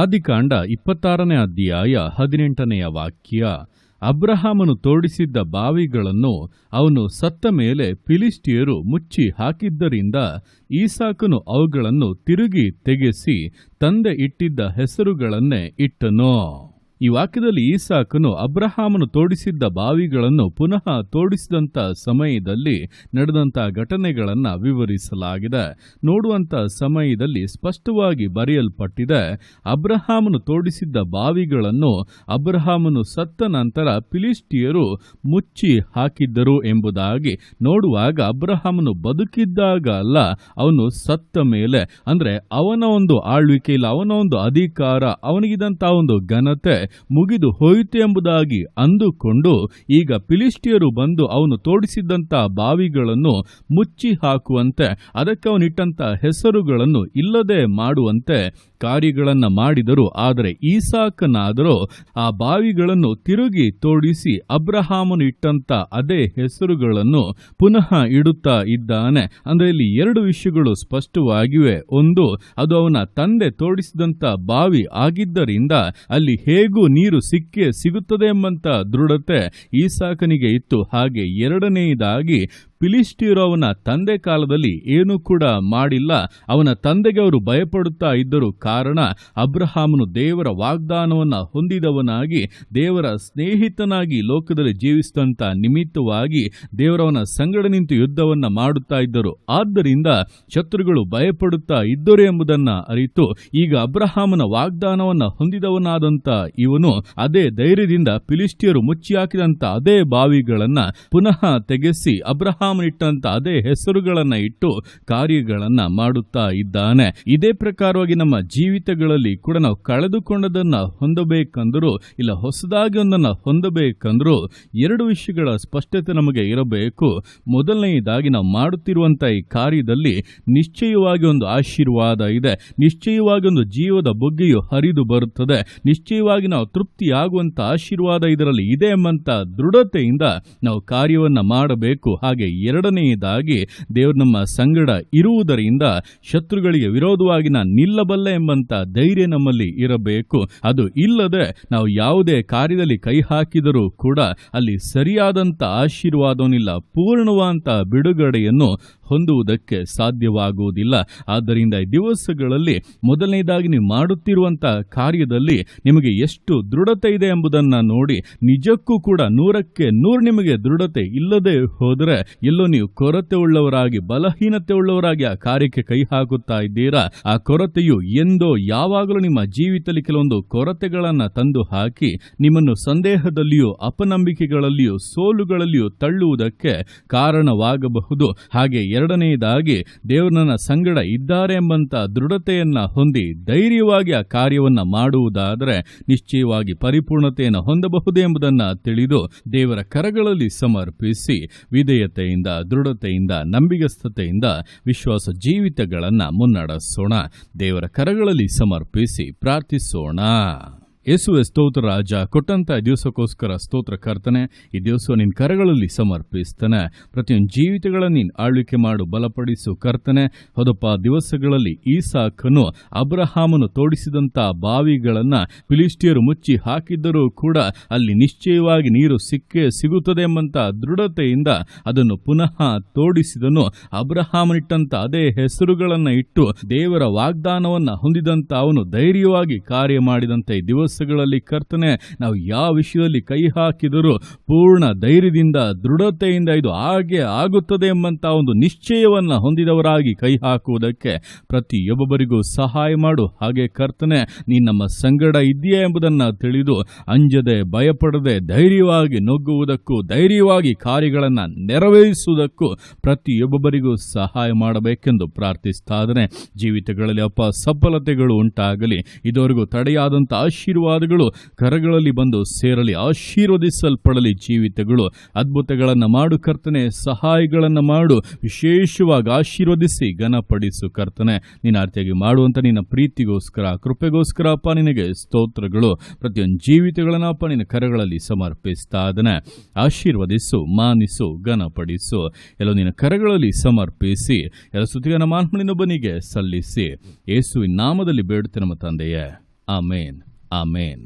ಆದಿಕಾಂಡ ಇಪ್ಪತ್ತಾರನೇ ಅಧ್ಯಾಯ ಹದಿನೆಂಟನೆಯ ವಾಕ್ಯ. ಅಬ್ರಹಾಮನು ತೋಡಿಸಿದ್ದ ಬಾವಿಗಳನ್ನು ಅವನು ಸತ್ತ ಮೇಲೆ ಫಿಲಿಸ್ಟಿಯರು ಮುಚ್ಚಿ ಹಾಕಿದ್ದರಿಂದ ಈಸಾಕನು ಅವುಗಳನ್ನು ತಿರುಗಿ ತೆಗೆಸಿ ತಂದೆ ಇಟ್ಟಿದ್ದ ಹೆಸರುಗಳನ್ನೇ ಇಟ್ಟನು. ಈ ವಾಕ್ಯದಲ್ಲಿ ಈಸಾಕನು ಅಬ್ರಹಾಮನು ತೋಡಿಸಿದ್ದ ಬಾವಿಗಳನ್ನು ಪುನಃ ತೋಡಿಸಿದಂಥ ಸಮಯದಲ್ಲಿ ನಡೆದಂಥ ಘಟನೆಗಳನ್ನು ವಿವರಿಸಲಾಗಿದೆ. ನೋಡುವಂಥ ಸಮಯದಲ್ಲಿ ಸ್ಪಷ್ಟವಾಗಿ ಬರೆಯಲ್ಪಟ್ಟಿದೆ, ಅಬ್ರಹಾಮನು ತೋಡಿಸಿದ್ದ ಬಾವಿಗಳನ್ನು ಅಬ್ರಹಾಮನು ಸತ್ತ ನಂತರ ಫಿಲಿಸ್ಟಿಯರು ಮುಚ್ಚಿ ಹಾಕಿದ್ದರು ಎಂಬುದಾಗಿ ನೋಡುವಾಗ ಅಬ್ರಹಾಮನು ಬದುಕಿದ್ದಾಗ ಅಲ್ಲ, ಅವನು ಸತ್ತ ಮೇಲೆ, ಅಂದರೆ ಅವನ ಒಂದು ಆಳ್ವಿಕೆ ಇಲ್ಲ, ಅವನ ಒಂದು ಅಧಿಕಾರ ಅವನಿಗಿದಂಥ ಒಂದು ಘನತೆ ಮುಗಿದು ಹೋಯಿತು ಎಂಬುದಾಗಿ ಅಂದುಕೊಂಡು ಈಗ ಫಿಲಿಸ್ಟಿಯರು ಬಂದು ಅವನು ತೋಡಿಸಿದ್ದಂಥ ಬಾವಿಗಳನ್ನು ಮುಚ್ಚಿ ಹಾಕುವಂತೆ ಅದಕ್ಕೆ ಅವನಿಟ್ಟಂಥ ಹೆಸರುಗಳನ್ನು ಇಲ್ಲದೆ ಮಾಡುವಂತೆ ಕಾರ್ಯಗಳನ್ನು ಮಾಡಿದರು, ಆದರೆ ಈಸಾಕನಾದರೂ ಆ ಬಾವಿಗಳನ್ನು ತಿರುಗಿ ತೋಡಿಸಿ ಅಬ್ರಹಾಮನು ಇಟ್ಟಂತ ಅದೇ ಹೆಸರುಗಳನ್ನು ಪುನಃ ಇಡುತ್ತಾ ಇದ್ದಾನೆ. ಅಂದರೆ ಇಲ್ಲಿ ಎರಡು ವಿಷಯಗಳು ಸ್ಪಷ್ಟವಾಗಿವೆ. ಒಂದು, ಅದು ಅವನ ತಂದೆ ತೋಡಿಸಿದಂತ ಬಾವಿ ಆಗಿದ್ದರಿಂದ ಅಲ್ಲಿ ಹೇಗೂ ನೀರು ಸಿಕ್ಕೇ ಸಿಗುತ್ತದೆ ಎಂಬಂತ ದೃಢತೆ ಈಸಾಕನಿಗೆ ಇತ್ತು. ಹಾಗೆ ಎರಡನೆಯದಾಗಿ ಫಿಲಿಸ್ಟಿಯರು ಅವನ ತಂದೆ ಕಾಲದಲ್ಲಿ ಏನೂ ಕೂಡ ಮಾಡಿಲ್ಲ. ಅವನ ತಂದೆಗೆ ಅವರು ಭಯಪಡುತ್ತಾ ಇದ್ದರು ಕಾರಣ ಅಬ್ರಹಾಮನು ದೇವರ ವಾಗ್ದಾನವನ್ನ ಹೊಂದಿದವನಾಗಿ, ದೇವರ ಸ್ನೇಹಿತನಾಗಿ ಲೋಕದಲ್ಲಿ ಜೀವಿಸಿದಂತ ನಿಮಿತ್ತವಾಗಿ ದೇವರವನ ಸಂಗಡ ನಿಂತು ಯುದ್ಧವನ್ನ ಮಾಡುತ್ತಾ ಇದ್ದರು. ಆದ್ದರಿಂದ ಶತ್ರುಗಳು ಭಯಪಡುತ್ತಾ ಇದ್ದರು ಎಂಬುದನ್ನು ಅರಿತು ಈಗ ಅಬ್ರಹಾಮನ ವಾಗ್ದಾನವನ್ನ ಹೊಂದಿದವನಾದಂಥ ಇವನು ಅದೇ ಧೈರ್ಯದಿಂದ ಪಿಲಿಸ್ಟಿಯರು ಮುಚ್ಚಿ ಹಾಕಿದಂತ ಅದೇ ಬಾವಿಗಳನ್ನ ಪುನಃ ತೆಗೆಸಿ ಅಬ್ರಹಾಮ್ ಇಟ್ಟಂತ ಅದೇ ಹೆಸರುಗಳನ್ನ ಇಟ್ಟು ಕಾರ್ಯಗಳನ್ನ ಮಾಡುತ್ತಾ ಇದ್ದಾನೆ. ಇದೇ ಪ್ರಕಾರವಾಗಿ ನಮ್ಮ ಜೀವಿತಗಳಲ್ಲಿ ಕೂಡ ನಾವು ಕಳೆದುಕೊಂಡದನ್ನ ಹೊಂದಬೇಕಂದ್ರು, ಇಲ್ಲ ಹೊಸದಾಗಿ ಒಂದನ್ನ ಹೊಂದಬೇಕಂದ್ರು ಎರಡು ವಿಷಯಗಳ ಸ್ಪಷ್ಟತೆ ನಮಗೆ ಇರಬೇಕು. ಮೊದಲನೆಯದಾಗಿ ನಾವು ಮಾಡುತ್ತಿರುವಂತ ಈ ಕಾರ್ಯದಲ್ಲಿ ನಿಶ್ಚಯವಾಗಿ ಒಂದು ಆಶೀರ್ವಾದ ಇದೆ. ನಿಶ್ಚಯವಾಗಿ ಒಂದು ಜೀವದ ಬುಗ್ಗೆಯು ಹರಿದು ಬರುತ್ತದೆ. ನಿಶ್ಚಯವಾಗಿ ನಾವು ತೃಪ್ತಿಯಾಗುವಂತಹ ಆಶೀರ್ವಾದ ಇದರಲ್ಲಿ ಇದೆ ಎಂಬಂತ ದೃಢತೆಯಿಂದ ನಾವು ಕಾರ್ಯವನ್ನ ಮಾಡಬೇಕು. ಹಾಗೆ ಎರಡನೆಯದಾಗಿ ದೇವರು ನಮ್ಮ ಸಂಗಡ ಇರುವುದರಿಂದ ಶತ್ರುಗಳಿಗೆ ವಿರೋಧವಾಗಿ ನಾನು ನಿಲ್ಲಬಲ್ಲ ಎಂಬಂಥ ಧೈರ್ಯ ನಮ್ಮಲ್ಲಿ ಇರಬೇಕು. ಅದು ಇಲ್ಲದೆ ನಾವು ಯಾವುದೇ ಕಾರ್ಯದಲ್ಲಿ ಕೈ ಹಾಕಿದರೂ ಕೂಡ ಅಲ್ಲಿ ಸರಿಯಾದಂಥ ಆಶೀರ್ವಾದವನ್ನಿಲ್ಲ ಪೂರ್ಣವಾದಂಥ ಬಿಡುಗಡೆಯನ್ನು ಹೊಂದುವುದಕ್ಕೆ ಸಾಧ್ಯವಾಗುವುದಿಲ್ಲ. ಆದ್ದರಿಂದ ದಿವಸಗಳಲ್ಲಿ ಮೊದಲನೇದಾಗಿ ನೀವು ಮಾಡುತ್ತಿರುವಂತಹ ಕಾರ್ಯದಲ್ಲಿ ನಿಮಗೆ ಎಷ್ಟು ದೃಢತೆ ಇದೆ ಎಂಬುದನ್ನು ನೋಡಿ, ನಿಜಕ್ಕೂ ಕೂಡ ನೂರಕ್ಕೆ ನೂರು ನಿಮಗೆ ದೃಢತೆ ಇಲ್ಲದೆ ಹೋದರೆ ಎಲ್ಲೋ ನೀವು ಕೊರತೆ ಉಳ್ಳವರಾಗಿ, ಬಲಹೀನತೆ ಉಳ್ಳವರಾಗಿ ಆ ಕಾರ್ಯಕ್ಕೆ ಕೈ ಹಾಕುತ್ತಾ ಇದ್ದೀರಾ? ಆ ಕೊರತೆಯು ಎಂದೋ ಯಾವಾಗಲೂ ನಿಮ್ಮ ಜೀವಿತದಲ್ಲಿ ಕೆಲವೊಂದು ಕೊರತೆಗಳನ್ನ ತಂದು ಹಾಕಿ, ನಿಮ್ಮನ್ನು ಸಂದೇಹದಲ್ಲಿಯೂ, ಅಪನಂಬಿಕೆಗಳಲ್ಲಿಯೂ, ಸೋಲುಗಳಲ್ಲಿಯೂ ತಳ್ಳುವುದಕ್ಕೆ ಕಾರಣವಾಗಬಹುದು. ಹಾಗೆ ಎರಡನೆಯದಾಗಿ ದೇವರನ್ನ ಸಂಗಡ ಇದ್ದಾರೆ ಎಂಬಂತ ದೃಢತೆಯನ್ನ ಹೊಂದಿ ಧೈರ್ಯವಾಗಿ ಆ ಕಾರ್ಯವನ್ನ ಮಾಡುವುದಾದರೆ ನಿಶ್ಚಯವಾಗಿ ಪರಿಪೂರ್ಣತೆಯನ್ನು ಹೊಂದಬಹುದು ಎಂಬುದನ್ನ ತಿಳಿದು ದೇವರ ಕರಗಳಲ್ಲಿ ಸಮರ್ಪಿಸಿ ವಿಧೇಯತೆಯಿಂದ, ದೃಢತೆಯಿಂದ, ನಂಬಿಗಸ್ತತೆಯಿಂದ ವಿಶ್ವಾಸ ಜೀವಿತಗಳನ್ನ ಮುನ್ನಡೆಸೋಣ. ದೇವರ ಕರಗಳಲ್ಲಿ ಸಮರ್ಪಿಸಿ ಪ್ರಾರ್ಥಿಸೋಣ. ಯೇಸುವೆ ಸ್ತೋತ್ರ ರಾಜ, ಕೊಟ್ಟಂತ ದಿವಸಕ್ಕೋಸ್ಕರ ಸ್ತೋತ್ರ ಕರ್ತನೆ, ಈ ದಿವಸ ನಿನ್ನ ಕರಗಳಲ್ಲಿ ಸಮರ್ಪಿಸ್ತಾನೆ. ಪ್ರತಿಯೊಂದು ಜೀವಿತಗಳನ್ನ ನೀನು ಆಳ್ವಿಕೆ ಮಾಡು, ಬಲಪಡಿಸು ಕರ್ತನೆ. ಹೊದಪ್ಪ ದಿವಸಗಳಲ್ಲಿ ಈ ಸಾಕನು ಅಬ್ರಹಾಮನು ತೋಡಿಸಿದಂತ ಬಾವಿಗಳನ್ನ ಫಿಲಿಸ್ಟಿಯರು ಮುಚ್ಚಿ ಹಾಕಿದ್ದರೂ ಕೂಡ ಅಲ್ಲಿ ನಿಶ್ಚಯವಾಗಿ ನೀರು ಸಿಕ್ಕೇ ಸಿಗುತ್ತದೆ ಎಂಬಂತ ದೃಢತೆಯಿಂದ ಅದನ್ನು ಪುನಃ ತೋಡಿಸಿದನು. ಅಬ್ರಹಾಮನಿಟ್ಟಂತ ಅದೇ ಹೆಸರುಗಳನ್ನ ಇಟ್ಟು ದೇವರ ವಾಗ್ದಾನವನ್ನ ಹೊಂದಿದಂತ ಅವನು ಧೈರ್ಯವಾಗಿ ಕಾರ್ಯ ಮಾಡಿದಂತೆ ಈ ದಿವಸಗಳಲ್ಲಿ ಕರ್ತನೆ, ನಾವು ಯಾವ ವಿಷಯದಲ್ಲಿ ಕೈ ಹಾಕಿದರೂ ಪೂರ್ಣ ಧೈರ್ಯದಿಂದ, ದೃಢತೆಯಿಂದ ಇದು ಹಾಗೆ ಆಗುತ್ತದೆ ಎಂಬಂತ ಒಂದು ನಿಶ್ಚಯವನ್ನು ಹೊಂದಿದವರಾಗಿ ಕೈ ಹಾಕುವುದಕ್ಕೆ ಪ್ರತಿಯೊಬ್ಬರಿಗೂ ಸಹಾಯ ಮಾಡು. ಹಾಗೆ ಕರ್ತನೆ, ನೀ ನಮ್ಮ ಸಂಗಡ ಇದೆಯಾ ಎಂಬುದನ್ನು ತಿಳಿದು ಅಂಜದೆ, ಭಯಪಡದೆ, ಧೈರ್ಯವಾಗಿ ನುಗ್ಗುವುದಕ್ಕೂ, ಧೈರ್ಯವಾಗಿ ಕಾರ್ಯಗಳನ್ನು ನೆರವೇರಿಸುವುದಕ್ಕೂ ಪ್ರತಿಯೊಬ್ಬರಿಗೂ ಸಹಾಯ ಮಾಡಬೇಕೆಂದು ಪ್ರಾರ್ಥಿಸ್ತಾ ಜೀವಿತಗಳಲ್ಲಿ ಅಪ್ಪ ಸಫಲತೆಗಳು ಉಂಟಾಗಲಿ. ಇದುವರೆಗೂ ತಡೆಯಾದಂಥ ಆಶೀರ್ವಾದಗಳು ಕರಗಳಲ್ಲಿ ಬಂದು ಸೇರಲಿ, ಆಶೀರ್ವದಿಸಲ್ಪಡಲಿ ಜೀವಿತಗಳು. ಅದ್ಭುತಗಳನ್ನು ಮಾಡು ಕರ್ತನೆ, ಸಹಾಯಗಳನ್ನು ಮಾಡು. ವಿಶೇಷವಾಗಿ ಆಶೀರ್ವದಿಸಿ, ಘನಪಡಿಸು ಕರ್ತನೆ. ನಿನ್ನ ಅರ್ಥಿಯಾಗಿ ಮಾಡುವಂತ ನಿನ್ನ ಪ್ರೀತಿಗೋಸ್ಕರ, ಕೃಪೆಗೋಸ್ಕರ ಅಪ್ಪ ನಿನಗೆ ಸ್ತೋತ್ರಗಳು. ಪ್ರತಿಯೊಂದು ಜೀವಿತಗಳನ್ನು ಅಪ್ಪ ನಿನ್ನ ಕರಗಳಲ್ಲಿ ಸಮರ್ಪಿಸ್ತಾ ಅದನ್ನು ಆಶೀರ್ವದಿಸು, ಮಾನಿಸು, ಘನಪಡಿಸು. ಎಲ್ಲ ನಿನ್ನ ಕರಗಳಲ್ಲಿ ಸಮರ್ಪಿಸಿ, ಎಲ್ಲ ಸುತ್ತಿಗನ ಮಾನ್ಮನಿನೊಬ್ಬನಿಗೆ ಸಲ್ಲಿಸಿ. ಯೇಸುವಿನ ನಾಮದಲ್ಲಿ ಬೇಡುತ್ತೆ ನಮ್ಮ ತಂದೆಯೇ. ಆಮೇನ್. ಆಮೇನ್